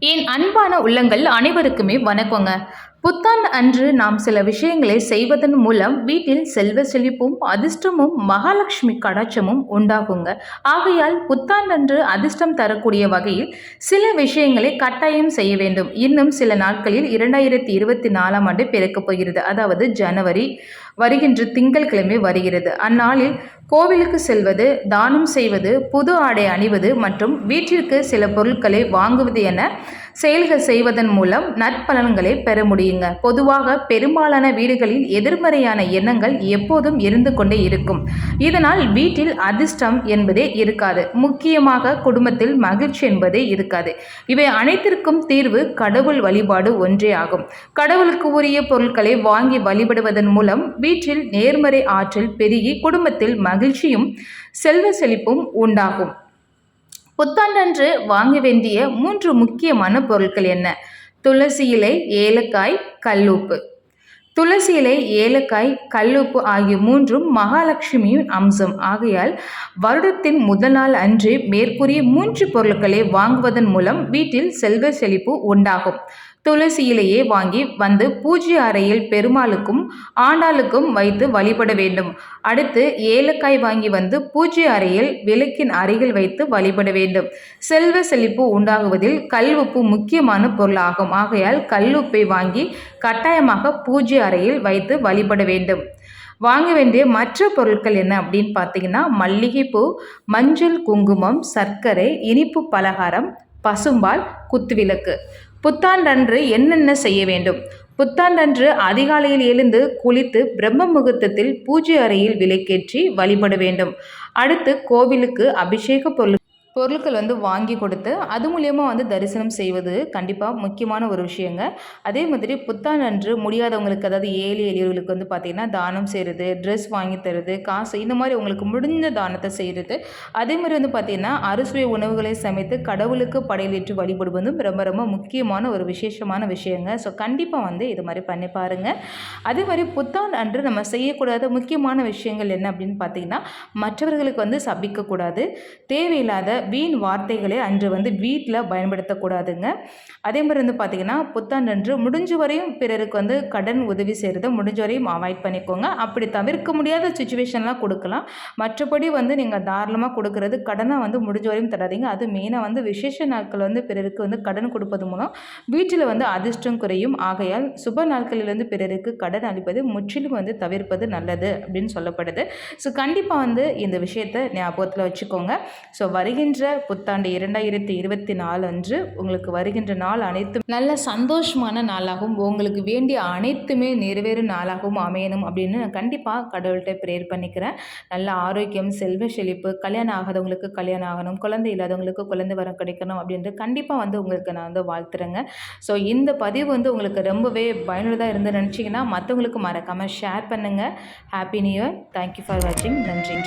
என் அன்பான உள்ளங்கள் அனைவருக்குமே வணக்கங்க. புத்தாண்டு அன்று நாம் சில விஷயங்களை செய்வதன் மூலம் வீட்டில் செல்வ செழிப்பும் அதிர்ஷ்டமும் மகாலட்சுமி கடாட்சமும் உண்டாகுங்க. ஆகையால் புத்தாண்டன்று அதிர்ஷ்டம் தரக்கூடிய வகையில் சில விஷயங்களை கட்டாயம் செய்ய வேண்டும். இன்னும் சில நாட்களில் இரண்டாயிரத்தி இருபத்தி நாலாம் ஆண்டு பிறக்கப் போகிறது. அதாவது ஜனவரி வருகின்ற திங்கட்கிழமை வருகிறது. அந்நாளில் கோவிலுக்கு செல்வது தானம் செய்வது புது ஆடை அணிவது மற்றும் வீட்டிற்கு சில பொருட்களை வாங்குவது என செயல்கள் செய்வதன் மூலம் நற்பலன்களை பெற முடியுங்க. பொதுவாக பெரும்பாலான வீடுகளில் எதிர்மறையான எண்ணங்கள் எப்போதும் இருந்து கொண்டே இருக்கும். இதனால் வீட்டில் அதிர்ஷ்டம் என்பதே இருக்காது. முக்கியமாக குடும்பத்தில் மகிழ்ச்சி என்பதே இருக்காது. இவை அனைத்திற்கும் தீர்வு கடவுள் வழிபாடு ஒன்றே ஆகும். கடவுளுக்கு உரிய பொருட்களை வாங்கி வழிபடுவதன் மூலம் வீட்டில் நேர்மறை ஆற்றல் பெருகி குடும்பத்தில் மகிழ்ச்சியும் செல்வ செழிப்பும் உண்டாகும். புத்தாண்டன்று வாங்க வேண்டிய மூன்று முக்கியமான பொருட்கள் என்ன? துளசி இலை ஏலக்காய் கல்லுப்பு. துளசி இலை ஏலக்காய் கல்லுப்பு ஆகிய மூன்றும் மகாலட்சுமியின் அம்சம். ஆகையால் வருடத்தின் முதல் நாள் அன்று மேற்கூறிய மூன்று பொருட்களை வாங்குவதன் மூலம் வீட்டில் செல்வ செழிப்பு உண்டாகும். துளசியிலேயே வாங்கி வந்து பூஜை அறையில் பெருமாளுக்கும் ஆண்டாளுக்கும் வைத்து வழிபட வேண்டும். அடுத்து ஏலக்காய் வாங்கி வந்து பூஜை அறையில் விளக்கின் அருகில் வைத்து வழிபட வேண்டும். செல்வ செழிப்பு உண்டாகுவதில் கல்லுப்பு முக்கியமான பொருளாகும். ஆகையால் கல்லுப்பை வாங்கி கட்டாயமாக பூஜை அறையில் வைத்து வழிபட வேண்டும். வாங்க வேண்டிய மற்ற பொருட்கள் என்ன அப்படின்னு பார்த்தீங்கன்னா மல்லிகைப்பூ மஞ்சள் குங்குமம் சர்க்கரை இனிப்பு பலகாரம் பசும்பால் குத்துவிளக்கு. புத்தாண்டன்று என்னென்ன செய்ய வேண்டும்? புத்தாண்டன்று அதிகாலையில் எழுந்து குளித்து பிரம்ம முகூர்த்தத்தில் பூஜை அறையில் விலைக்கேற்றி வழிபட வேண்டும். அடுத்து கோவிலுக்கு அபிஷேக பொருள் பொருட்கள் வந்து வாங்கி கொடுத்து அது மூலயமா வந்து தரிசனம் செய்வது கண்டிப்பாக முக்கியமான ஒரு விஷயங்க. அதே மாதிரி புத்தாண்டு அன்று முடியாதவங்களுக்கு அதாவது ஏழை எளியவர்களுக்கு வந்து பார்த்திங்கன்னா தானம் செய்கிறது ட்ரெஸ் வாங்கி தருது காசு இந்த மாதிரி உங்களுக்கு முடிஞ்ச தானத்தை செய்கிறது அதே மாதிரி வந்து பார்த்திங்கன்னா அறுசுவை உணவுகளை சமைத்து கடவுளுக்கு படையலிட்டு வழிபடுவதும் ரொம்ப ரொம்ப முக்கியமான ஒரு விசேஷமான விஷயங்க. ஸோ கண்டிப்பாக வந்து இது மாதிரி பண்ணி பாருங்கள் அதே மாதிரி புத்தாண்டு அன்று நம்ம செய்யக்கூடாத முக்கியமான விஷயங்கள் என்ன அப்படின்னு பார்த்திங்கன்னா மற்றவர்களுக்கு வந்து சபிக்கக்கூடாது. தேவையில்லாத வீண் வார்த்தைகளை அன்று வந்து வீட்டில் பயன்படுத்தக்கூடாதுங்க. அதே மாதிரி வந்து பார்த்திங்கன்னா புத்தாண்டன்று முடிஞ்ச வரையும் பிறருக்கு வந்து கடன் உதவி செய்கிறத முடிஞ்ச வரையும் அவாய்ட் பண்ணிக்கோங்க. அப்படி தவிர்க்க முடியாத சுச்சுவேஷன்லாம் கொடுக்கலாம். மற்றபடி வந்து நீங்கள் தாராளமாக கொடுக்கறது கடனை வந்து முடிஞ்ச வரையும் தராதிங்க. அது மெயினாக வந்து விசேஷ நாட்கள் வந்து பிறருக்கு வந்து கடன் கொடுப்பது மூலம் வீட்டில் வந்து அதிர்ஷ்டம் குறையும். ஆகையால் சுப நாட்களில் பிறருக்கு கடன் அளிப்பது முற்றிலும் வந்து தவிர்ப்பது நல்லது அப்படின்னு சொல்லப்படுது. ஸோ கண்டிப்பாக வந்து இந்த விஷயத்தை ஞாபகத்தில் வச்சுக்கோங்க. ஸோ வருகின்ற வருகின்ற புத்தாண்டு இரண்டாயிரத்தி இருபத்தி நாலு அன்று உங்களுக்கு வருகின்ற நாள் அனைத்தும் நல்ல சந்தோஷமான நாளாகவும் உங்களுக்கு வேண்டிய அனைத்துமே நிறைவேறும் நாளாகவும் அமையணும் அப்படின்னு நான் கண்டிப்பாக கடவுள்கிட்ட ப்ரேயர் பண்ணிக்கிறேன். நல்ல ஆரோக்கியம் செல்வ செழிப்பு கல்யாணம் ஆகாதவங்களுக்கு கல்யாணம் ஆகணும் குழந்தை இல்லாதவங்களுக்கு குழந்தை வரம் கிடைக்கணும் அப்படின்ட்டு கண்டிப்பாக வந்து உங்களுக்கு நான் வந்து வாழ்த்துறேங்க. ஸோ இந்த பதிவு வந்து உங்களுக்கு ரொம்பவே பயனுள்ளதாக இருந்து நினச்சிங்கன்னா மற்றவங்களுக்கு மறக்காமல் ஷேர் பண்ணுங்கள் happy new year thank you for வாட்சிங் நன்றி.